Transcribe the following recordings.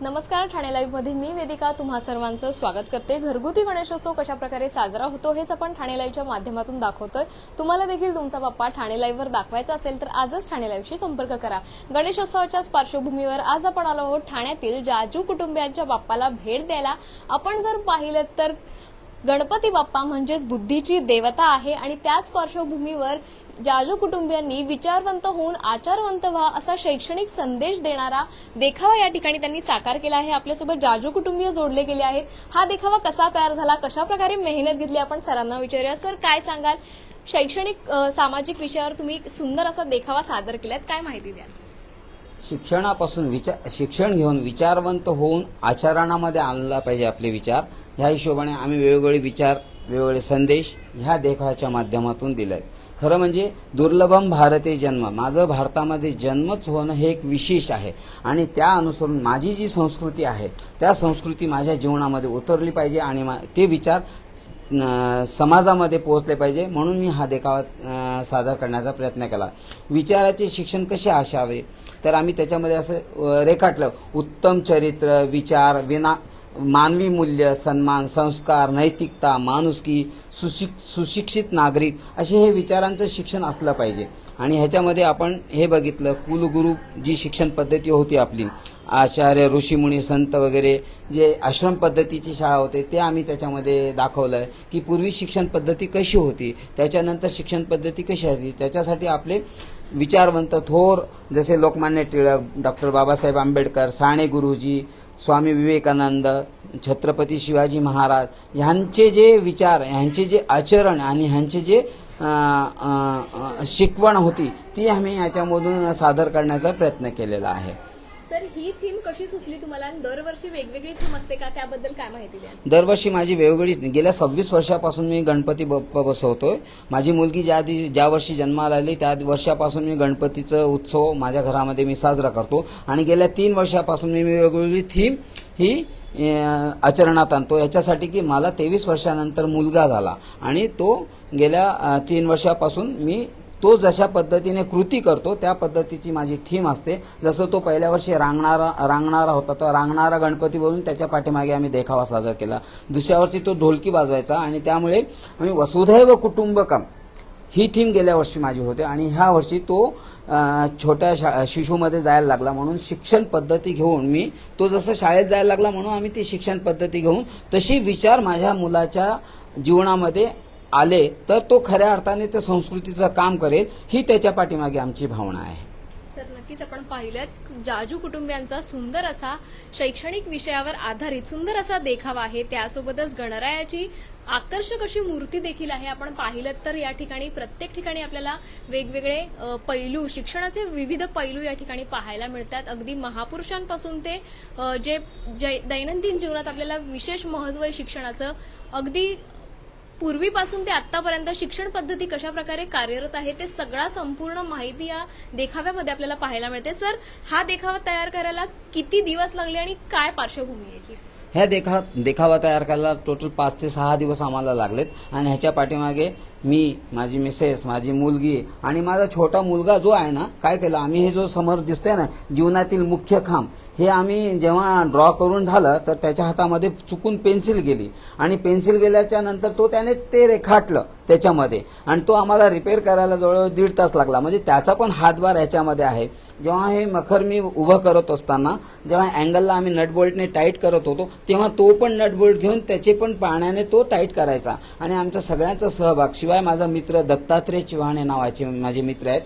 नमस्कार ठाणे लाईव्हमध्ये मी वेदिका तुम्हा सर्वांचं स्वागत करते. घरगुती गणेशोत्सव कशा प्रकारे साजरा होतो हेच आपण ठाणे लाईव्हच्या माध्यमातून दाखवतोय. तुम्हाला देखील तुमचा बाप्पा ठाणे लाईव्हवर दाखवायचा असेल तर आजच ठाणे लाईव्हशी संपर्क करा. गणेशोत्सवाच्याच पार्श्वभूमीवर आज आपण आलो आहोत ठाण्यातील जाजू कुटुंबियांच्या बाप्पाला भेट द्यायला. आपण जर पाहिलं तर गणपती बाप्पा म्हणजेच बुद्धीची देवता आहे आणि त्याच पार्श्वभूमीवर जाजू कुटुंबियांनी विचारवंत होऊन आचारवंत व्हा असा शैक्षणिक संदेश देणारा देखावा या ठिकाणी त्यांनी साकार केला आहे. आपल्यासोबत जाजू कुटुंबीय जोडले गेले आहेत. हा देखावा कसा तयार झाला? कशा प्रकारे मेहनत घेतली? आपण सरांना विचारूया. सर काय सांगाल? शैक्षणिक सामाजिक विषयावर तुम्ही सुंदर असा देखावा सादर केलात. काय माहिती द्याल? शिक्षणापासून विचार शिक्षण घेऊन विचारवंत होऊन आचरणामध्ये आणला पाहिजे आपले विचार. ह्या हिशोबाने आम्ही वेगवेगळे विचार वेगवेगळे संदेश ह्या देखाव्याच्या माध्यमातून दिले आहेत खरं म्हणजे दुर्लभम भारते जन्म. माझं भारतामध्ये जन्मच होणं हे एक विशेष आहे. आणि त्या अनुसरून माझी जी संस्कृती आहे त्या संस्कृती माझ्या जीवनामध्ये उतरली पाहिजे आणि मा- ते विचार समाजामध्ये पोहोचले पाहिजे. म्हणून मी हा देखावा सादर करण्याचा प्रयत्न केला. विचाराचे शिक्षण कसे असावे? तर आम्ही त्याच्यामध्ये असं रेखाटलं. उत्तम चरित्र विचार विना मानवी मूल्य सन्मान संस्कार नैतिकता माणुसकी सुशिक सुशिक्षित नागरिक असे हे विचारांचं शिक्षण असलं पाहिजे. आणि ह्याच्यामध्ये आपण हे बघितलं कुलगुरू जी शिक्षण पद्धती होती आपली आचार्य ऋषीमुनी संत वगैरे जे आश्रम पद्धतीची शाळा होते ते आम्ही त्याच्यामध्ये दाखवलं आहे की पूर्वी शिक्षण पद्धती कशी होती त्याच्यानंतर शिक्षण पद्धती कशी असली त्याच्यासाठी आपले विचारवंत थोर जसे लोकमान्य टिळक डॉक्टर बाबासाहेब आंबेडकर साणे गुरुजी स्वामी विवेकानंद छत्रपती शिवाजी महाराज ह्यांचे जे विचार ह्यांचे जे आचरण आणि ह्यांचे जे शिकवण होती ती आम्ही याच्यामधून सादर करण्याचा प्रयत्न केलेला आहे. सर ही थीम कशी सुचली तुम्हाला आणि दरवर्षी वेगवेगळी थीम असते का? त्याबद्दल काय माहिती द्या. दरवर्षी माझी वेगवेगळी गेल्या सव्वीस वर्षापासून मी गणपती बाप्पा बसवतोय. माझी मुलगी ज्या दि- ज्या वर्षी जन्माला आली त्या वर्षापासून मी गणपतीचं उत्सव माझ्या घरामध्ये मी साजरा करतो. आणि गेल्या तीन वर्षापासून मी वेगवेगळी थीम ही आचरणात आणतो. याच्यासाठी की मला तेवीस वर्षानंतर मुलगा झाला. आणि तो गेल्या तीन वर्षापासून मी तो जशा पद्धतीने कृती करतो त्या पद्धतीची माझी थीम असते. जसं तो पहिल्या वर्षी रांगणारा रांगणारा होता तर रांगणारा गणपती बोलून त्याच्या पाठीमागे आम्ही देखावा सादर केला. दुसऱ्या वर्षी तो ढोलकी वाजवायचा आणि त्यामुळे आम्ही वसुधैव कुटुंबकम ही थीम गेल्या वर्षी माझी होते आणि ह्या वर्षी तो छोट्या शा शिशूमध्ये जायला लागला म्हणून शिक्षण पद्धती घेऊन मी तो जसं शाळेत जायला लागला म्हणून आम्ही ती शिक्षण पद्धती घेऊन तशी विचार माझ्या मुलाच्या जीवनामध्ये आले तर तो खऱ्या अर्थाने त्या संस्कृतीचं काम करेल ही त्याच्या पाठीमागे आमची भावना आहे. सर नक्कीच आपण पाहिलं जाजू कुटुंबियांचा सुंदर असा शैक्षणिक विषयावर आधारित सुंदर असा देखावा आहे. त्यासोबतच गणरायाची आकर्षक अशी मूर्ती देखील आहे. आपण पाहिलं तर या ठिकाणी प्रत्येक ठिकाणी आपल्याला वेगवेगळे पैलू शिक्षणाचे विविध पैलू या ठिकाणी पाहायला मिळतात. अगदी महापुरुषांपासून ते जे जे दैनंदिन जीवनात आपल्याला विशेष महत्त्व आहे शिक्षणाचं अगदी पूर्वीपासून ते आतापर्यंत शिक्षण पद्धती कशा प्रकारे कार्यरत आहे ते सगळा संपूर्ण माहिती या देखाव्यामध्ये आपल्याला पाहायला मिळते. सर हा देखावा तयार करायला किती दिवस लागले आणि काय पार्श्वभूमी याची? ह्या देखा देखावा तयार करायला टोटल पाच ते सहा दिवस आम्हाला लागलेत आणि ह्याच्या पाठीमागे मी माझी मिसेस माझी मुलगी आणि माझा छोटा मुलगा जो आहे ना काय केलं आम्ही हे जो समोर दिसतोय ना जीवनातील मुख्य खांब हे आम्ही जेव्हा ड्रॉ करून झालं तर त्याच्या हातामध्ये चुकून पेन्सिल गेली. आणि पेन्सिल गेल्याच्यानंतर तो त्याने ते रेखाटलं त्याच्यामध्ये. आणि तो आम्हाला रिपेअर करायला जवळ दीड तास लागला. म्हणजे त्याचा पण हातभार ह्याच्यामध्ये आहे. जेव्हा हे मखर मी उभं करत असताना जेव्हा अँगलला आम्ही नटबोल्टने टाईट करत होतो तेव्हा तो पण नटबोल्ट घेऊन त्याचे पण पाण्याने तो टाईट करायचा. आणि आमच्या सगळ्यांचा सहभाग शिवाय माझा मित्र दत्तात्रय चिव्हाणे नावाचे माझे मित्र आहेत.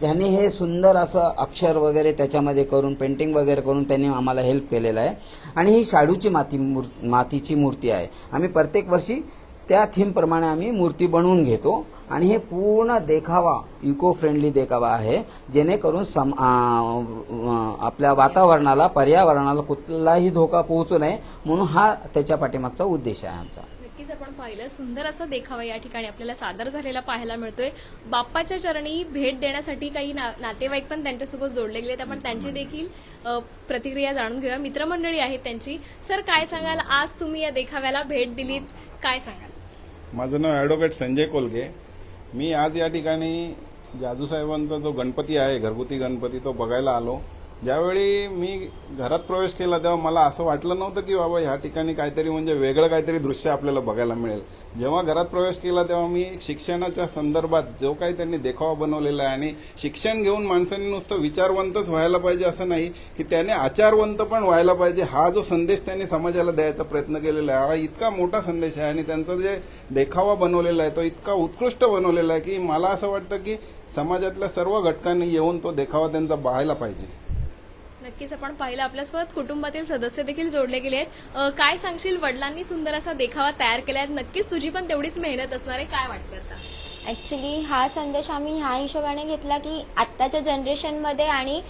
त्यांनी हे सुंदर असं अक्षर वगैरे त्याच्यामध्ये करून पेंटिंग वगैरे करून त्यांनी आम्हाला हेल्प केलेलं आहे. आणि ही शाडूची माती मूर मातीची मूर्ती आहे. आम्ही प्रत्येक वर्षी त्या थीमप्रमाणे आम्ही मूर्ती बनवून घेतो. आणि हे पूर्ण देखावा इको फ्रेंडली देखावा आहे. जेणेकरून सम आपल्या वातावरणाला पर्यावरणाला कुठलाही धोका पोहोचू नये. म्हणून हा त्याच्या पाठीमागचा उद्देश आहे आमचा. पाहिलं. सुंदर असा देखावा या ठिकाणी आपल्याला सादर झालेला पाहायला मिळतोय. बाप्पाच्या चरणी भेट देण्यासाठी काही ना- नातेवाईक पण त्यांच्यासोबत जोडले गेले आपण त्यांची देखील प्रतिक्रिया जाणून घेऊया. मित्रमंडळी आहेत त्यांची. सर काय सांगाल? आज तुम्ही या देखाव्याला भेट दिलीत. काय सांगाल? माझं नाव ॲडव्होकेट संजय कोलगे. मी आज या ठिकाणी जाजूसाहेबांचा जो गणपती आहे घरगुती गणपती तो बघायला आलो. ज्यावेळी मी घरात प्रवेश केला तेव्हा मला असं वाटलं नव्हतं की बाबा ह्या ठिकाणी काहीतरी म्हणजे वेगळं काहीतरी दृश्य आपल्याला बघायला मिळेल. जेव्हा घरात प्रवेश केला तेव्हा मी शिक्षणाच्या संदर्भात जो काही त्यांनी देखावा बनवलेला आहे आणि शिक्षण घेऊन माणसांनी नुसतं विचारवंतच व्हायला पाहिजे असं नाही की त्याने आचारवंत पण व्हायला पाहिजे. हा जो संदेश त्यांनी समाजाला द्यायचा प्रयत्न केलेला आहे हा इतका मोठा संदेश आहे आणि त्यांचा जे देखावा बनवलेला आहे तो इतका उत्कृष्ट बनवलेला आहे की मला असं वाटतं की समाजातल्या सर्व घटकांनी येऊन तो देखावा त्यांचा पाहायला पाहिजे. नक्कीच आपण पाहिलं आपल्यासोबत कुटुंबातील सदस्य देखील जोडले गेले आहेत. काय सांगशील? वडिलांनी सुंदर असा देखावा तयार केलाय नक्कीच तुझी पण तेवढीच मेहनत असणार आहे. काय वाटतं आता? ॲक्च्युली हा संदेश आम्ही ह्या हिशोबाने घेतला की आत्ताच्या जनरेशनमध्ये आणि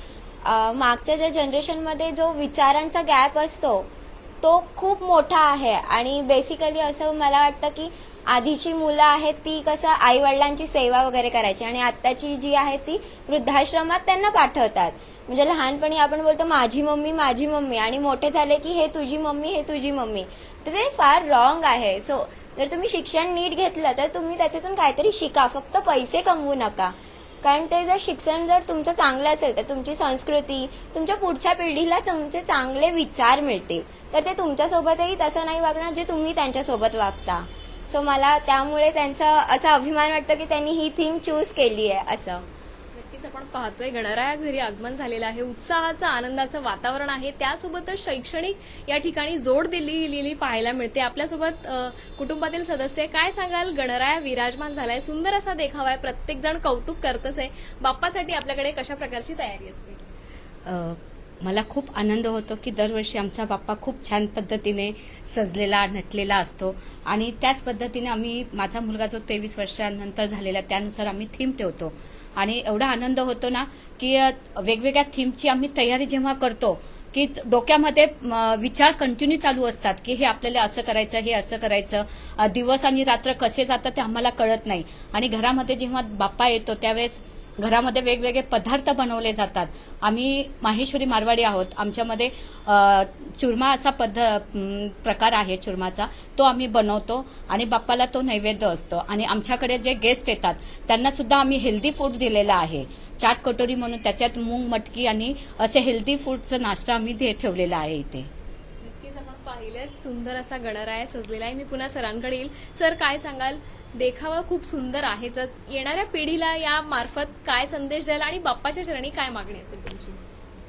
मागच्या ज्या जनरेशनमध्ये जो विचारांचा गॅप असतो तो खूप मोठा आहे. आणि बेसिकली असं मला वाटतं की आधीची मुलं आहेत ती कसं आई वडिलांची सेवा वगैरे करायची आणि आत्ताची जी आहे ती वृद्धाश्रमात त्यांना पाठवतात. म्हणजे लहानपणी आपण बोलतो माझी मम्मी माझी मम्मी. आणि मोठे झाले की हे तुझी मम्मी हे तुझी मम्मी. तर ते फार रॉंग आहे. सो जर तुम्ही शिक्षण नीट घेतलं तर तुम्ही त्याच्यातून काहीतरी शिका. फक्त पैसे कमवू नका. कारण ते जर शिक्षण जर तुमचं चांगलं असेल तर तुमची संस्कृती तुमच्या पुढच्या पिढीला तुमचे चांगले विचार मिळतील. तर ते तुमच्यासोबतही तसं नाही वागणार जे तुम्ही त्यांच्यासोबत वागता. सो मला त्यामुळे त्यांचा असा अभिमान वाटतो की त्यांनी ही थीम चूज केली आहे असं. पाहतोय. गणराया घरी आगमन झालेलं आहे. उत्साहाचं आनंदाचं वातावरण आहे. त्यासोबतच शैक्षणिक या ठिकाणी जोड दिली गेलेली पाहायला मिळते. आपल्यासोबत कुटुंबातील सदस्य काय सांगाल? गणराया विराजमान झालाय. सुंदर असा देखावा आहे. प्रत्येक जण कौतुक करतच आहे. बाप्पासाठी आपल्याकडे कशा प्रकारची तयारी असते? मला खूप आनंद होतो की दरवर्षी आमचा बाप्पा खूप छान पद्धतीने सजलेला नटलेला असतो. आणि त्याच पद्धतीने आम्ही माझा मुलगा जो तेवीस वर्षानंतर झालेला त्यानुसार आम्ही थीम ठेवतो. आणि एवढा आनंद होतो ना की वेगवेगळ्या थीमची आम्ही तयारी जेव्हा करतो की डोक्यामध्ये विचार कंटिन्यू चालू असतात की हे आपल्याला असं करायचं हे असं करायचं दिवस आणि रात्र कसे जातात ते आम्हाला कळत नाही. आणि घरामध्ये जेव्हा बाप्पा येतो त्यावेळेस घरामध्ये वेगवेगळे पदार्थ बनवले जातात. आम्ही माहेश्वरी मारवाडी आहोत. आमच्यामध्ये चुरमा असा पद्ध प्रकार आहे चुरमाचा. तो आम्ही बनवतो आणि बाप्पाला तो नैवेद्य असतो. आणि आमच्याकडे जे गेस्ट येतात त्यांना सुद्धा आम्ही हेल्दी फूड दिलेलं आहे. चाट कटोरी म्हणून त्याच्यात मूंग मटकी आणि असे हेल्दी फूडचं नाश्ता आम्ही दे- ठेवलेला आहे इथे. नक्कीच आपण पाहिलं सुंदर असा गणराय सजलेला आहे. मी पुन्हा सरांकडे येईल. सर काय सांगाल? देखावा खूप सुंदर आहेच येणाऱ्या पिढीला या मार्फत काय संदेश द्याल आणि बाप्पाच्या चरणी काय मागणी असेल तुमची?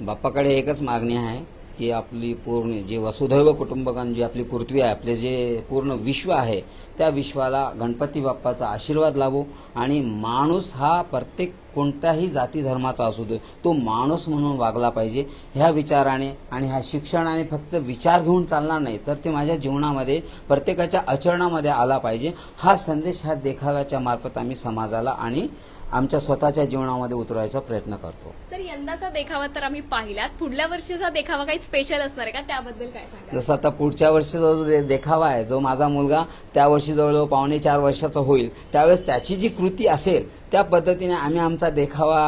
बाप्पाकडे एकच मागणी आहे. की आपली पूर्ण जे वसुधैव कुटुंबकम जी आपली पृथ्वी आहे आपले जे पूर्ण विश्व आहे त्या विश्वाला गणपती बाप्पाचा आशीर्वाद लावू. आणि माणूस हा प्रत्येक कोणत्याही जाती धर्माचा असू दे तो माणूस म्हणून वागला पाहिजे. ह्या विचाराने आणि ह्या शिक्षणाने फक्त विचार घेऊन चालणार नाही तर ते माझ्या जीवनामध्ये प्रत्येकाच्या आचरणामध्ये आला पाहिजे. हा संदेश ह्या देखाव्याच्या मार्फत आम्ही समाजाला आणि आमच्या स्वतःच्या जीवनामध्ये उतरवायचा प्रयत्न करतो. सर यंदाचा देखावा तर आम्ही पाहिलात. पुढल्या वर्षीचा देखावा काही स्पेशल असणार आहे का? त्याबद्दल काय जसं आता पुढच्या वर्षी जो देखावा आहे जो माझा मुलगा त्या वर्षी जवळजवळ पावणे चार वर्षाचा होईल त्यावेळेस त्याची जी कृती असेल त्या पद्धतीने आम्ही आमचा देखावा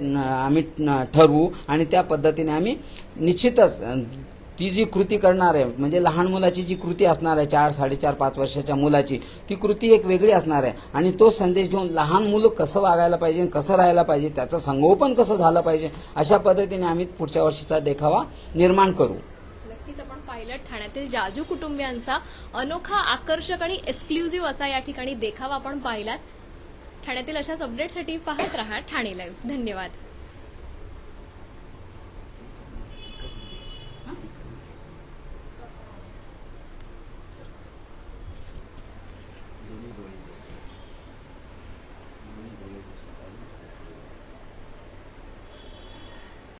न- आम्ही न- ठरवू आणि त्या पद्धतीने आम्ही निश्चितच अं, ती जी कृती करणार आहे म्हणजे लहान मुलाची जी कृती असणार आहे चार साडेचार पाच वर्षाच्या मुलाची ती कृती एक वेगळी असणार आहे. आणि तो संदेश घेऊन लहान मुलं कसं वागायला पाहिजे कसं राहायला पाहिजे त्याचं संगोपन कसं झालं पाहिजे अशा पद्धतीने आम्ही पुढच्या वर्षीचा देखावा निर्माण करू. नक्कीच आपण पाहिलं ठाण्यातील जाजू कुटुंबियांचा अनोखा आकर्षक आणि एक्सक्लुझिव्ह असा या ठिकाणी देखावा आपण पाहिलात. ठाण्यातील अशाच अपडेटसाठी पाहत रहा ठाणे लाईव्ह धन्यवाद.